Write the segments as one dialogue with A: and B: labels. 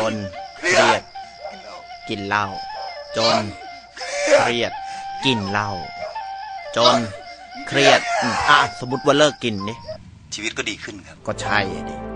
A: จนเครียด กินเหล้าจนเครียด กินเหล้าจนเครียดอืมอะสมมติว่าเลิกกินนี่
B: ชีวิตก็ดีขึ้นครับ
A: ก็ใช่ดิ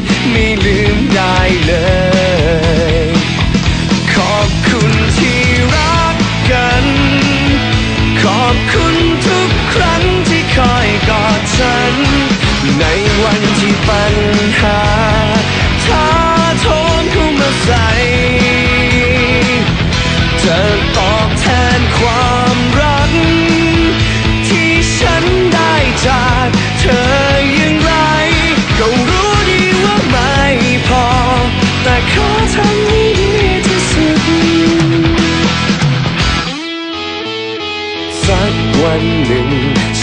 C: คุณทุกครั้ง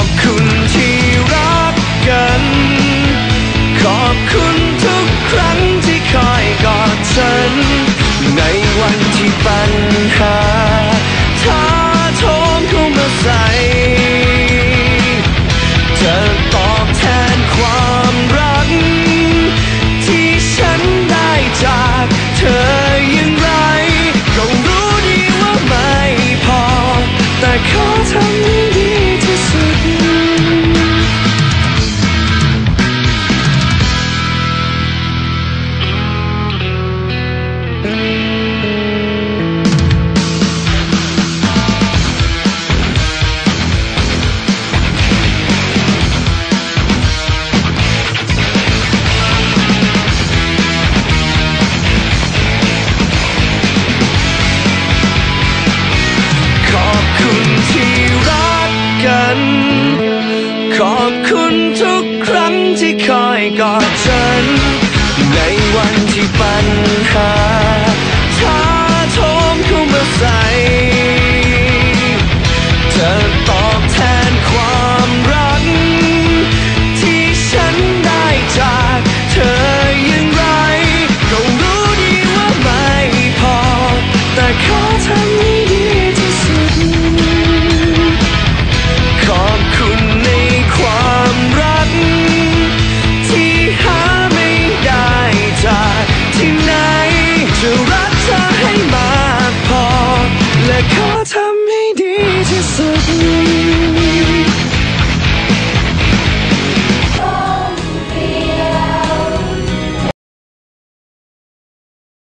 C: อบคุณที่รักกัน ขอบคุณทุกครั้งที่คอยกอดฉัน ในวันที่ปัญหาท้าโทมเข้ามาใส่เธอตอบแทนความรัก ที่ฉันได้จากเธออย่างไร ก็รู้ดีว่าไม่พอ แต่ขอทำ อบคุณทุกครั้งที่คอยกอดฉัน ในวันที่ปัญหา